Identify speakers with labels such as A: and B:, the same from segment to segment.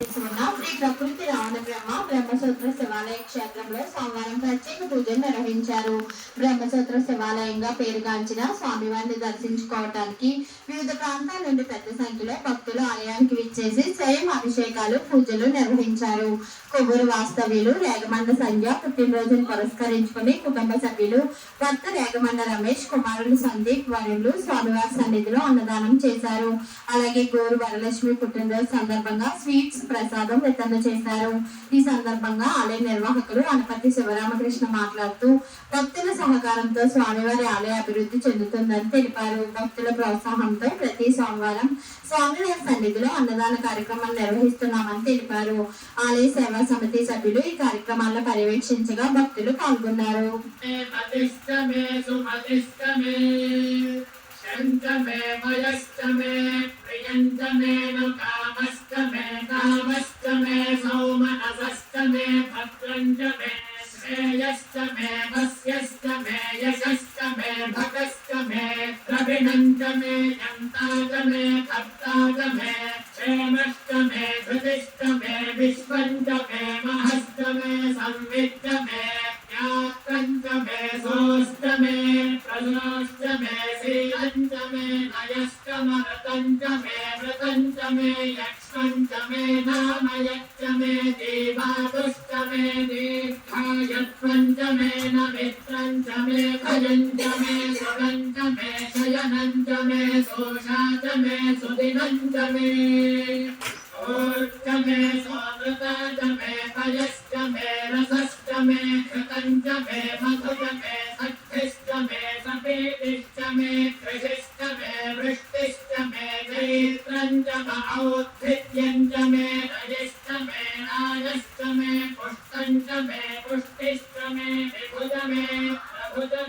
A: శ్రీ ప్రకృతి రావణ బ్రహ్మ బ్రహ్మసూత్ర శివాలయ క్షేత్రంలో సోమవారం ప్రత్యేక పూజలు నిర్వహించారు బ్రహ్మసూత్ర శివాలయంగా పేరుగాంచిన స్వామివారిని దర్శించుకోవటానికి వివిధ ప్రాంతాల నుండి పెద్ద సంఖ్యలో భక్తులు ఆలయానికి విచ్చేసి స్వయం అభిషేకాలు పూజలు నిర్వహించారు. కొవ్వూరు వాస్తవ్యులు రేగమండ సంధ్య పుట్టినరోజును పురస్కరించుకుని కుటుంబ సభ్యులు భర్త రేగమండ రమేష్ కుమారుడు సందీప్ వరుణులు స్వామివారి సన్నిధిలో అన్నదానం చేశారు. అలాగే గోరు వరలక్ష్మి పుట్టినరోజు సందర్భంగా స్వీట్స్ ప్రసాదం వితరణ చేశారు. ఈ సందర్భంగా ఆలయ నిర్వాహకులు అనపతి శివరామకృష్ణ మాట్లాడుతూ భక్తుల సహకారంతో స్వామివారి ఆలయ అభివృద్ధి చెందుతుందని తెలిపారు. భక్తుల ప్రోత్సాహంతో ప్రతి సోమవారం స్వామివారి సన్నిధిలో అన్నదాన కార్యక్రమం నిర్వహిస్తున్నామని తెలిపారు. ఆలయ సేవా సమితి సభ్యులు ఈ కార్యక్రమాల్లో పర్యవేక్షించగా భక్తులు పాల్గొన్నారు.
B: ప్రియంతమేను కామస్తమే भद्रञ्च मे श्रेयश्च मे वस्यश्च मे यशश्च मे भगश्च मे द्रविणञ्च मे यन्ताच मे कर्ताच मे क्षेमश्च मे धृतिश्च मे विश्वञ्च मे महश्च मे संविच्च मे ज्ञात्रञ्च मे सोऽश्च मे प्रश्नश्च मे शीलञ्च मे नयश्च मरतञ्च मे मृतञ्च मे यक्ष्मञ्च मे नामयश्च मे देवातुश्च मे दीर्घायत्वञ्च मे नमित्रञ्च मे भयञ्च मे सुरञ्च मे शयनञ्च मे सोषाच मे सुदिनञ्च मे ोश्च मे सोमृताच मे पयश्च मे रसश्च मे कृतञ्च मे मधुच मे सख्यश्च मे सपीतिश्च मे कृषिश्च मे वृष्टिश्च मे चैत्रञ्च मौद्धित्यञ्च मे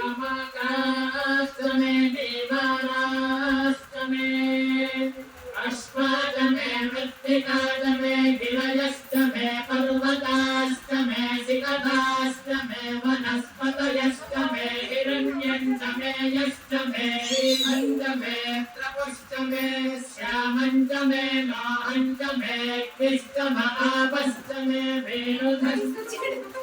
B: त्रयम्बकास्तमे देवारास्तमे अश्वातमे मृत्तिकातमे गिरयस्तमे पर्वतास्तमे सिकतास्तमे वनस्पतयस्तमे हिरण्यञ्चमे यश्चमे श्रीमञ्चमे त्रपुष्टमे श्यामञ्चमे नाहञ्चमे क्लिष्टमहापश्चमे वेणुधश्च